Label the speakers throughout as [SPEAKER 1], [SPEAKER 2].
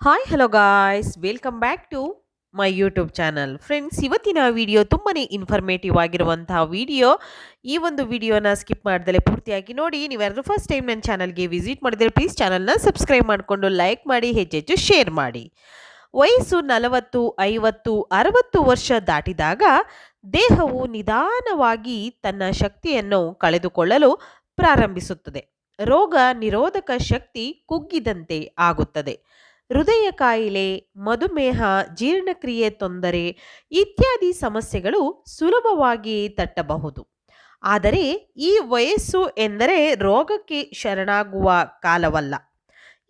[SPEAKER 1] Hi hello guys welcome back to my YouTube channel friends ಇವತ್ತಿನ video ತುಂಬಾ informative ಆಗಿರುವಂತಹ video ಈ ಒಂದು ವಿಡಿಯೋನ ಸ್ಕಿಪ್ ಮಾಡ್ದಲೆ ಪೂರ್ತಿಯಾಗಿ ನೋಡಿ ನೀವ್ಯಾರು ಫಸ್ಟ್ ಟೈಮ್ ನನ್ನ ಚಾನಲ್ಗೆ ವಿಸಿಟ್ ಮಾಡಿದರೆ ಪ್ಲೀಸ್ ಚಾನಲ್ನ ಸಬ್ಸ್ಕ್ರೈಬ್ ಮಾಡಿಕೊಂಡು ಲೈಕ್ ಮಾಡಿ, ಹೆಚ್ಚೆಚ್ಚು ಶೇರ್ ಮಾಡಿ. ವಯಸ್ಸು ನಲವತ್ತು, ಐವತ್ತು, ಅರವತ್ತು ವರ್ಷ ದಾಟಿದಾಗ ದೇಹವು ನಿಧಾನವಾಗಿ ತನ್ನ ಶಕ್ತಿಯನ್ನು ಕಳೆದುಕೊಳ್ಳಲು ಪ್ರಾರಂಭಿಸುತ್ತದೆ. ರೋಗ ನಿರೋಧಕ ಶಕ್ತಿ ಕುಗ್ಗಿದಂತೆ ಆಗುತ್ತದೆ. ಹೃದಯ ಕಾಯಿಲೆ ಮಧುಮೇಹ, ಜೀರ್ಣಕ್ರಿಯೆ ತೊಂದರೆ ಇತ್ಯಾದಿ ಸಮಸ್ಯೆಗಳು ಸುಲಭವಾಗಿ ತಟ್ಟಬಹುದು. ಆದರೆ ಈ ವಯಸ್ಸು ಎಂದರೆ ರೋಗಕ್ಕೆ ಶರಣಾಗುವ ಕಾಲವಲ್ಲ.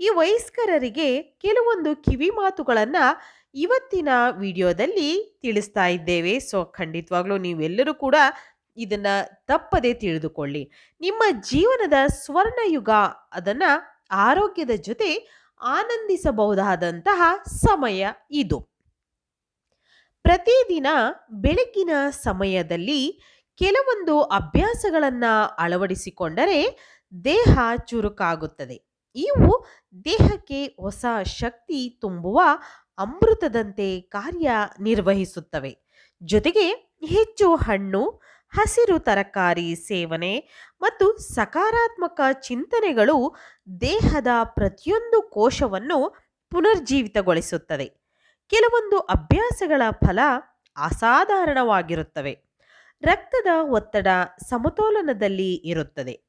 [SPEAKER 1] ಈ ವಯಸ್ಕರರಿಗೆ ಕೆಲವೊಂದು ಕಿವಿ ಮಾತುಗಳನ್ನು ಇವತ್ತಿನ ವಿಡಿಯೋದಲ್ಲಿ ತಿಳಿಸ್ತಾ ಇದ್ದೇವೆ. ಸೊ, ಖಂಡಿತವಾಗ್ಲೂ ನೀವೆಲ್ಲರೂ ಕೂಡ ಇದನ್ನು ತಪ್ಪದೇ ತಿಳಿದುಕೊಳ್ಳಿ. ನಿಮ್ಮ ಜೀವನದ ಸ್ವರ್ಣಯುಗ ಅದನ್ನು ಆರೋಗ್ಯದ ಜೊತೆ ಆನಂದಿಸಬಹುದಾದಂತಹ ಸಮಯ ಇದು. ಪ್ರತಿದಿನ ಬೆಳಗಿನ ಸಮಯದಲ್ಲಿ ಕೆಲವೊಂದು ಅಭ್ಯಾಸಗಳನ್ನು ಅಳವಡಿಸಿಕೊಂಡರೆ ದೇಹ ಚುರುಕಾಗುತ್ತದೆ. ಇವು ದೇಹಕ್ಕೆ ಹೊಸ ಶಕ್ತಿ ತುಂಬುವ ಅಮೃತದಂತೆ ಕಾರ್ಯ ನಿರ್ವಹಿಸುತ್ತವೆ ಜೊತೆಗೆ ಹೆಚ್ಚು ಹಣ್ಣು ಹಸಿರು ತರಕಾರಿ ಸೇವನೆ ಮತ್ತು ಸಕಾರಾತ್ಮಕ ಚಿಂತನೆಗಳು ದೇಹದ ಪ್ರತಿಯೊಂದು ಕೋಶವನ್ನು ಪುನರ್ಜೀವಿತಗೊಳಿಸುತ್ತದೆ. ಕೆಲವೊಂದು ಅಭ್ಯಾಸಗಳ ಫಲ ಅಸಾಧಾರಣವಾಗಿರುತ್ತವೆ. ರಕ್ತದ ಒತ್ತಡ ಸಮತೋಲನದಲ್ಲಿ ಇರುತ್ತದೆ.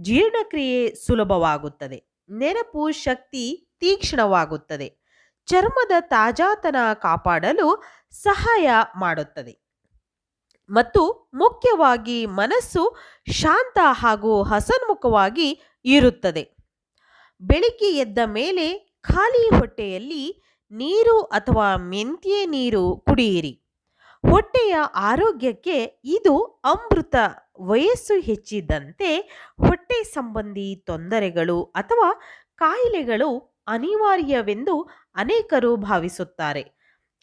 [SPEAKER 1] ಜೀರ್ಣಕ್ರಿಯೆ ಸುಲಭವಾಗುತ್ತದೆ. ನೆನಪು ಶಕ್ತಿ ತೀಕ್ಷ್ಣವಾಗುತ್ತದೆ. ಚರ್ಮದ ತಾಜಾತನ ಕಾಪಾಡಲು ಸಹಾಯ ಮಾಡುತ್ತದೆ. ಮತ್ತು ಮುಖ್ಯವಾಗಿ ಮನಸ್ಸು ಶಾಂತ ಹಾಗೂ ಹಸನ್ಮುಖವಾಗಿ ಇರುತ್ತದೆ. ಬೆಳಿಗ್ಗೆ ಎದ್ದ ಮೇಲೆ ಖಾಲಿ ಹೊಟ್ಟೆಯಲ್ಲಿ ನೀರು ಅಥವಾ ಮೆಂತ್ಯೆ ನೀರು ಕುಡಿಯಿರಿ. ಹೊಟ್ಟೆಯ ಆರೋಗ್ಯಕ್ಕೆ ಇದು ಅಮೃತ ವಯಸ್ಸು ಹೆಚ್ಚಿದಂತೆ ಹೊಟ್ಟೆ ಸಂಬಂಧಿ ತೊಂದರೆಗಳು ಅಥವಾ ಕಾಯಿಲೆಗಳು ಅನಿವಾರ್ಯವೆಂದು ಅನೇಕರು ಭಾವಿಸುತ್ತಾರೆ.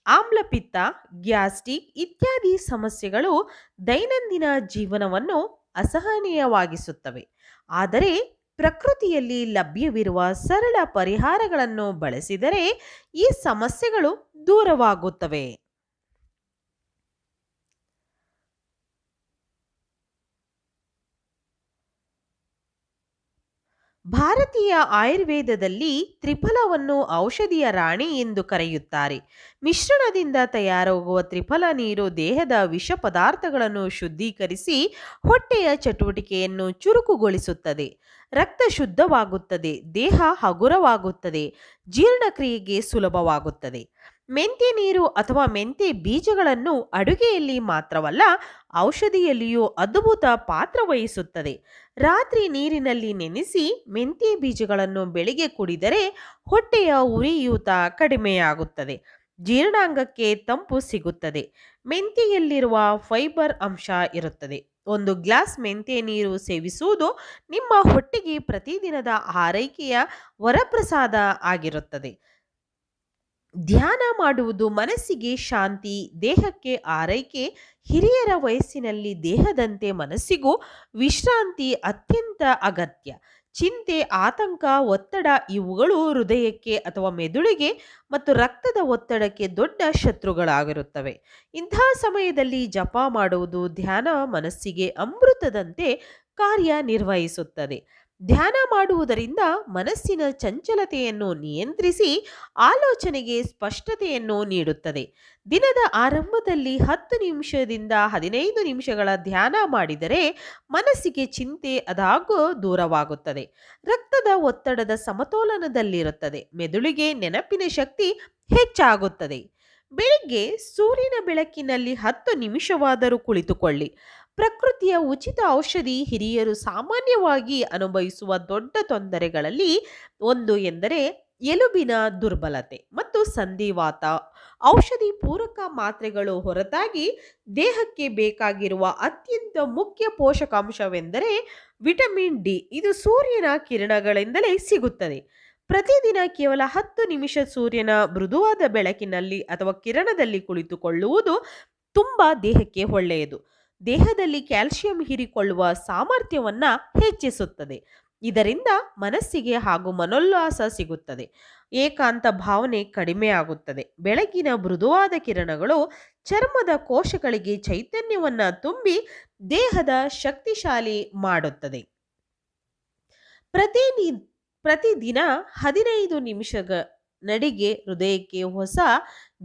[SPEAKER 1] ಆಮ್ಲಪಿತ್ತ ಗ್ಯಾಸ್ಟ್ರಿಕ್ ಇತ್ಯಾದಿ ಸಮಸ್ಯೆಗಳು ದೈನಂದಿನ ಜೀವನವನ್ನು ಅಸಹನೀಯವಾಗಿಸುತ್ತವೆ. ಆದರೆ ಪ್ರಕೃತಿಯಲ್ಲಿ ಲಭ್ಯವಿರುವ ಸರಳ ಪರಿಹಾರಗಳನ್ನು ಬಳಸಿದರೆ ಈ ಸಮಸ್ಯೆಗಳು ದೂರವಾಗುತ್ತವೆ. ಭಾರತೀಯ ಆಯುರ್ವೇದದಲ್ಲಿ ತ್ರಿಫಲವನ್ನು ಔಷಧಿಯ ರಾಣಿ ಎಂದು ಕರೆಯುತ್ತಾರೆ. ಮಿಶ್ರಣದಿಂದ ತಯಾರಾಗುವ ತ್ರಿಫಲ ನೀರು ದೇಹದ ವಿಷ ಪದಾರ್ಥಗಳನ್ನು ಶುದ್ಧೀಕರಿಸಿ ಹೊಟ್ಟೆಯ ಚಟುವಟಿಕೆಯನ್ನು ಚುರುಕುಗೊಳಿಸುತ್ತದೆ. ರಕ್ತ ಶುದ್ಧವಾಗುತ್ತದೆ, ದೇಹ ಹಗುರವಾಗುತ್ತದೆ, ಜೀರ್ಣಕ್ರಿಯೆಗೆ ಸುಲಭವಾಗುತ್ತದೆ. ಮೆಂತ್ಯ ನೀರು ಅಥವಾ ಮೆಂತ್ಯ ಬೀಜಗಳನ್ನು ಅಡುಗೆಯಲ್ಲಿ ಮಾತ್ರವಲ್ಲ, ಔಷಧಿಯಲ್ಲಿಯೂ ಅದ್ಭುತ ಪಾತ್ರ ವಹಿಸುತ್ತದೆ. ರಾತ್ರಿ ನೀರಿನಲ್ಲಿ ನೆನೆಸಿ ಮೆಂತ್ಯ ಬೀಜಗಳನ್ನು ಬೆಳಿಗ್ಗೆ ಕುಡಿದರೆ ಹೊಟ್ಟೆಯ ಉರಿಯೂತ ಕಡಿಮೆಯಾಗುತ್ತದೆ. ಜೀರ್ಣಾಂಗಕ್ಕೆ ತಂಪು ಸಿಗುತ್ತದೆ. ಮೆಂತೆಯಲ್ಲಿರುವ ಫೈಬರ್ ಅಂಶ ಇರುತ್ತದೆ. ಒಂದು ಗ್ಲಾಸ್ ಮೆಂತೆ ನೀರು ಸೇವಿಸುವುದು ನಿಮ್ಮ ಹೊಟ್ಟೆಗೆ ಪ್ರತಿದಿನದ ಆರೈಕೆಯ ವರಪ್ರಸಾದ ಆಗಿರುತ್ತದೆ. ಧ್ಯಾನ ಮಾಡುವುದು ಮನಸ್ಸಿಗೆ ಶಾಂತಿ, ದೇಹಕ್ಕೆ ಆರೈಕೆ, ಹಿರಿಯರ ವಯಸ್ಸಿನಲ್ಲಿ ದೇಹದಂತೆ ಮನಸ್ಸಿಗೂ ವಿಶ್ರಾಂತಿ ಅತ್ಯಂತ ಅಗತ್ಯ. ಚಿಂತೆ, ಆತಂಕ, ಒತ್ತಡ ಇವುಗಳು ಹೃದಯಕ್ಕೆ ಅಥವಾ ಮೆದುಳಿಗೆ ಮತ್ತು ರಕ್ತದ ಒತ್ತಡಕ್ಕೆ ದೊಡ್ಡ ಶತ್ರುಗಳಾಗಿರುತ್ತವೆ. ಇಂತಹ ಸಮಯದಲ್ಲಿ ಜಪ ಮಾಡುವುದು ಧ್ಯಾನ ಮನಸ್ಸಿಗೆ ಅಮೃತದಂತೆ ಕಾರ್ಯನಿರ್ವಹಿಸುತ್ತದೆ. ಧ್ಯಾನ ಮಾಡುವುದರಿಂದ ಮನಸ್ಸಿನ ಚಂಚಲತೆಯನ್ನು ನಿಯಂತ್ರಿಸಿ ಆಲೋಚನೆಗೆ ಸ್ಪಷ್ಟತೆಯನ್ನು ನೀಡುತ್ತದೆ. ದಿನದ ಆರಂಭದಲ್ಲಿ ಹತ್ತು ನಿಮಿಷದಿಂದ ಹದಿನೈದು ನಿಮಿಷಗಳ ಧ್ಯಾನ ಮಾಡಿದರೆ ಮನಸ್ಸಿಗೆ ಚಿಂತೆ ಅದಾಗೂ ದೂರವಾಗುತ್ತದೆ. ರಕ್ತದ ಒತ್ತಡದ ಸಮತೋಲನದಲ್ಲಿರುತ್ತದೆ. ಮೆದುಳಿಗೆ ನೆನಪಿನ ಶಕ್ತಿ ಹೆಚ್ಚಾಗುತ್ತದೆ. ಬೆಳಿಗ್ಗೆ ಸೂರ್ಯನ ಬೆಳಕಿನಲ್ಲಿ ಹತ್ತು ನಿಮಿಷವಾದರೂ ಕುಳಿತುಕೊಳ್ಳಿ. ಪ್ರಕೃತಿಯ ಉಚಿತ ಔಷಧಿ ಹಿರಿಯರು ಸಾಮಾನ್ಯವಾಗಿ ಅನುಭವಿಸುವ ದೊಡ್ಡ ತೊಂದರೆಗಳಲ್ಲಿ ಒಂದು ಎಂದರೆ ಎಲುಬಿನ ದುರ್ಬಲತೆ ಮತ್ತು ಸಂಧಿವಾತ. ಔಷಧಿ ಪೂರಕ ಮಾತ್ರೆಗಳು ಹೊರತಾಗಿ ದೇಹಕ್ಕೆ ಬೇಕಾಗಿರುವ ಅತ್ಯಂತ ಮುಖ್ಯ ಪೋಷಕಾಂಶವೆಂದರೆ ವಿಟಮಿನ್ ಡಿ. ಇದು ಸೂರ್ಯನ ಕಿರಣಗಳಿಂದಲೇ ಸಿಗುತ್ತದೆ. ಪ್ರತಿದಿನ ಕೇವಲ ಹತ್ತು ನಿಮಿಷ ಸೂರ್ಯನ ಮೃದುವಾದ ಬೆಳಕಿನಲ್ಲಿ ಅಥವಾ ಕಿರಣದಲ್ಲಿ ಕುಳಿತುಕೊಳ್ಳುವುದು ತುಂಬ ದೇಹಕ್ಕೆ ಒಳ್ಳೆಯದು. ದೇಹದಲ್ಲಿ ಕ್ಯಾಲ್ಸಿಯಂ ಹೀರಿಕೊಳ್ಳುವ ಸಾಮರ್ಥ್ಯವನ್ನು ಹೆಚ್ಚಿಸುತ್ತದೆ. ಇದರಿಂದ ಮನಸ್ಸಿಗೆ ಹಾಗೂ ಮನೋಲ್ಲಾಸ ಸಿಗುತ್ತದೆ. ಏಕಾಂತ ಭಾವನೆ ಕಡಿಮೆಯಾಗುತ್ತದೆ ಬೆಳಗಿನ ಮೃದುವಾದ ಕಿರಣಗಳು ಚರ್ಮದ ಕೋಶಗಳಿಗೆ ಚೈತನ್ಯವನ್ನ ತುಂಬಿ ದೇಹದ ಶಕ್ತಿಶಾಲಿ ಮಾಡುತ್ತದೆ. ಪ್ರತಿನಿ ಪ್ರತಿದಿನ ಹದಿನೈದು ನಿಮಿಷಗ, ನಡಿಗೆ ಹೃದಯಕ್ಕೆ ಹೊಸ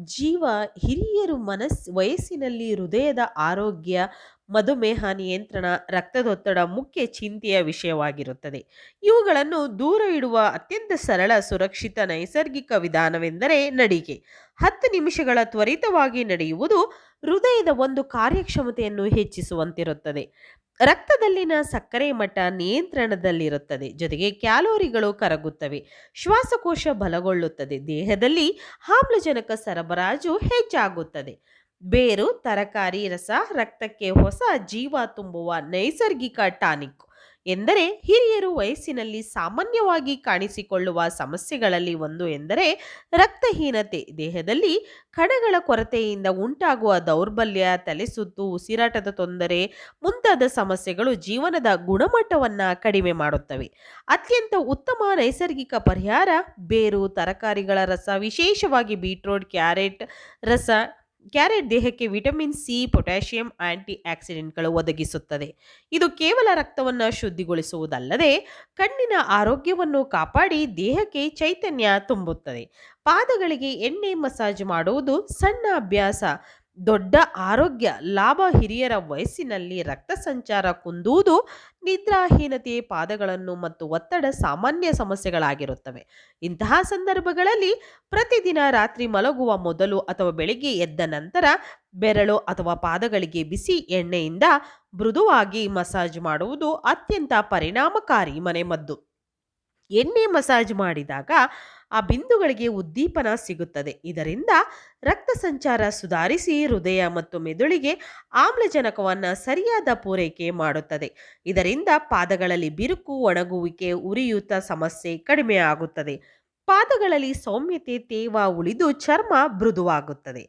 [SPEAKER 1] ಜೀವ ಹಿರಿಯರು ಮನಸ್ ವಯಸ್ಸಿನಲ್ಲಿ ಹೃದಯದ ಆರೋಗ್ಯ ಮಧುಮೇಹ ನಿಯಂತ್ರಣ, ರಕ್ತದೊತ್ತಡ ಮುಖ್ಯ ಚಿಂತೆಯ ವಿಷಯವಾಗಿರುತ್ತದೆ. ಇವುಗಳನ್ನು ದೂರ ಇಡುವ ಅತ್ಯಂತ ಸರಳ, ಸುರಕ್ಷಿತ, ನೈಸರ್ಗಿಕ ವಿಧಾನವೆಂದರೆ ನಡಿಗೆ. ಹತ್ತು ನಿಮಿಷಗಳ ತ್ವರಿತವಾಗಿ ನಡೆಯುವುದು ಹೃದಯದ ಒಂದು ಕಾರ್ಯಕ್ಷಮತೆಯನ್ನು ಹೆಚ್ಚಿಸುವಂತಿರುತ್ತದೆ. ರಕ್ತದಲ್ಲಿನ ಸಕ್ಕರೆ ಮಟ್ಟ ನಿಯಂತ್ರಣದಲ್ಲಿರುತ್ತದೆ. ಜೊತೆಗೆ ಕ್ಯಾಲೋರಿಗಳು ಕರಗುತ್ತವೆ. ಶ್ವಾಸಕೋಶ ಬಲಗೊಳ್ಳುತ್ತದೆ. ದೇಹದಲ್ಲಿ ಆಮ್ಲಜನಕ ಸರಬರಾಜು ಹೆಚ್ಚಾಗುತ್ತದೆ. ಬೇರು, ತರಕಾರಿ ರಸ, ರಕ್ತಕ್ಕೆ ಹೊಸ ಜೀವ ತುಂಬುವ ನೈಸರ್ಗಿಕ ಟಾನಿಕ್ ಎಂದರೆ ಹಿರಿಯರು ವಯಸ್ಸಿನಲ್ಲಿ ಸಾಮಾನ್ಯವಾಗಿ ಕಾಣಿಸಿಕೊಳ್ಳುವ ಸಮಸ್ಯೆಗಳಲ್ಲಿ ಒಂದು ಎಂದರೆ ರಕ್ತಹೀನತೆ. ದೇಹದಲ್ಲಿ ಕಣಗಳ ಕೊರತೆಯಿಂದ ಉಂಟಾಗುವ ದೌರ್ಬಲ್ಯ, ತಲೆಸುತ್ತು, ಉಸಿರಾಟದ ತೊಂದರೆ, ಮುಂತಾದ ಸಮಸ್ಯೆಗಳು ಜೀವನದ ಗುಣಮಟ್ಟವನ್ನು ಕಡಿಮೆ ಮಾಡುತ್ತವೆ. ಅತ್ಯಂತ ಉತ್ತಮ ನೈಸರ್ಗಿಕ ಪರಿಹಾರ ಬೇರು, ತರಕಾರಿಗಳ ರಸ, ವಿಶೇಷವಾಗಿ ಬೀಟ್ರೋಟ್, ಕ್ಯಾರೆಟ್ ರಸ ಕ್ಯಾರೆಟ್ ದೇಹಕ್ಕೆ ವಿಟಮಿನ್ ಸಿ, ಪೊಟ್ಯಾಷಿಯಂ ಆಂಟಿ ಆಕ್ಸಿಡೆಂಟ್ಗಳು ಒದಗಿಸುತ್ತದೆ. ಇದು ಕೇವಲ ರಕ್ತವನ್ನು ಶುದ್ಧಿಗೊಳಿಸುವುದಲ್ಲದೆ ಕಣ್ಣಿನ ಆರೋಗ್ಯವನ್ನು ಕಾಪಾಡಿ ದೇಹಕ್ಕೆ ಚೈತನ್ಯ ತುಂಬುತ್ತದೆ. ಪಾದಗಳಿಗೆ ಎಣ್ಣೆ ಮಸಾಜ್ ಮಾಡುವುದು ಸಣ್ಣ ಅಭ್ಯಾಸ. ದೊಡ್ಡ ಆರೋಗ್ಯ, ಲಾಭ ಹಿರಿಯರ ವಯಸ್ಸಿನಲ್ಲಿ ರಕ್ತ ಸಂಚಾರ ಕುಂದುವುದು ನಿದ್ರಾಹೀನತೆ ಪಾದಗಳನ್ನು ಮತ್ತು ಒತ್ತಡ ಸಾಮಾನ್ಯ ಸಮಸ್ಯೆಗಳಾಗಿರುತ್ತವೆ. ಇಂತಹ ಸಂದರ್ಭಗಳಲ್ಲಿ ಪ್ರತಿದಿನ ರಾತ್ರಿ ಮಲಗುವ ಮೊದಲು ಅಥವಾ ಬೆಳಿಗ್ಗೆ ಎದ್ದ ನಂತರ ಬೆರಳು ಅಥವಾ ಪಾದಗಳಿಗೆ ಬಿಸಿ ಎಣ್ಣೆಯಿಂದ ಮೃದುವಾಗಿ ಮಸಾಜ್ ಮಾಡುವುದು ಅತ್ಯಂತ ಪರಿಣಾಮಕಾರಿ ಮನೆಮದ್ದು. ಎಣ್ಣೆ ಮಸಾಜ್ ಮಾಡಿದಾಗ ಆ ಬಿಂದುಗಳಿಗೆ ಉದ್ದೀಪನ ಸಿಗುತ್ತದೆ. ಇದರಿಂದ ರಕ್ತ ಸಂಚಾರ ಸುಧಾರಿಸಿ ಹೃದಯ ಮತ್ತು ಮೆದುಳಿಗೆ ಆಮ್ಲಜನಕವನ್ನು ಸರಿಯಾದ ಪೂರೈಕೆ ಮಾಡುತ್ತದೆ. ಇದರಿಂದ ಪಾದಗಳಲ್ಲಿ ಬಿರುಕು, ಒಣಗುವಿಕೆ, ಉರಿಯೂತ ಸಮಸ್ಯೆ ಕಡಿಮೆ ಆಗುತ್ತದೆ. ಪಾದಗಳಲ್ಲಿ ಸೌಮ್ಯತೆ, ತೇವ, ಉಳಿದು ಚರ್ಮ ಮೃದುವಾಗುತ್ತದೆ.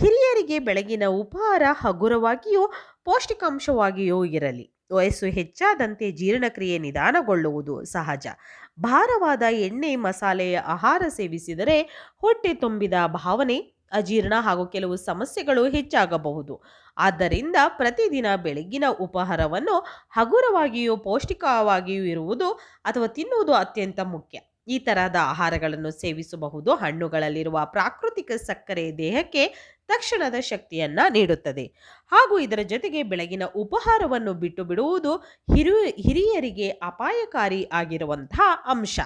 [SPEAKER 1] ಹಿರಿಯರಿಗೆ ಬೆಳಗಿನ ಉಪಹಾರ ಹಗುರವಾಗಿಯೂ, ಪೌಷ್ಟಿಕಾಂಶವಾಗಿಯೂ ಇರಲಿ. ವಯಸ್ಸು ಹೆಚ್ಚಾದಂತೆ ಜೀರ್ಣಕ್ರಿಯೆ ನಿಧಾನಗೊಳ್ಳುವುದು ಸಹಜ. ಭಾರವಾದ ಎಣ್ಣೆ ಮಸಾಲೆಯ ಆಹಾರ ಸೇವಿಸಿದರೆ ಹೊಟ್ಟೆ ತುಂಬಿದ ಭಾವನೆ, ಅಜೀರ್ಣ ಹಾಗೂ ಕೆಲವು ಸಮಸ್ಯೆಗಳು ಹೆಚ್ಚಾಗಬಹುದು. ಆದ್ದರಿಂದ ಪ್ರತಿದಿನ ಬೆಳಗಿನ ಉಪಹಾರವನ್ನು ಹಗುರವಾಗಿಯೂ ಪೌಷ್ಟಿಕವಾಗಿಯೂ ಇರುವುದು ಅಥವಾ ತಿನ್ನುವುದು ಅತ್ಯಂತ ಮುಖ್ಯ. ಈ ತರಹದ ಆಹಾರಗಳನ್ನು ಸೇವಿಸಬಹುದು. ಹಣ್ಣುಗಳಲ್ಲಿರುವ ಪ್ರಾಕೃತಿಕ ಸಕ್ಕರೆ ದೇಹಕ್ಕೆ ತಕ್ಷಣದ ಶಕ್ತಿಯನ್ನ ನೀಡುತ್ತದೆ. ಹಾಗೂ ಇದರ ಜೊತೆಗೆ ಬೆಳಗಿನ ಉಪಹಾರವನ್ನು ಬಿಟ್ಟು ಬಿಡುವುದು ಹಿರು ಹಿರಿಯರಿಗೆ ಅಪಾಯಕಾರಿ ಆಗಿರುವಂತಹ ಅಂಶ.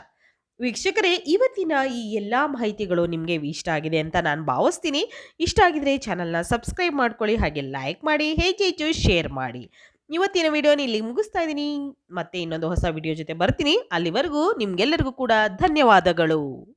[SPEAKER 1] ವೀಕ್ಷಕರೇ, ಇವತ್ತಿನ ಈ ಎಲ್ಲ ಮಾಹಿತಿಗಳು ನಿಮಗೆ ಇಷ್ಟ ಆಗಿದೆ ಅಂತ ನಾನು ಭಾವಿಸ್ತೀನಿ. ಇಷ್ಟ ಆಗಿದ್ರೆ ಚಾನಲ್ನ ಸಬ್ಸ್ಕ್ರೈಬ್ ಮಾಡ್ಕೊಳ್ಳಿ, ಹಾಗೆ ಲೈಕ್ ಮಾಡಿ ಹೆಚ್ಚು ಹೆಚ್ಚು ಶೇರ್ ಮಾಡಿ. ಇವತ್ತಿನ ವಿಡಿಯೋನ ಇಲ್ಲಿ ಮುಗಿಸ್ತಾ ಇದ್ದೀನಿ. ಮತ್ತೆ ಇನ್ನೊಂದು ಹೊಸ ವಿಡಿಯೋ ಜೊತೆ ಬರ್ತೀನಿ. ಅಲ್ಲಿವರೆಗೂ ನಿಮ್ಗೆಲ್ಲರಿಗೂ ಕೂಡ ಧನ್ಯವಾದಗಳು.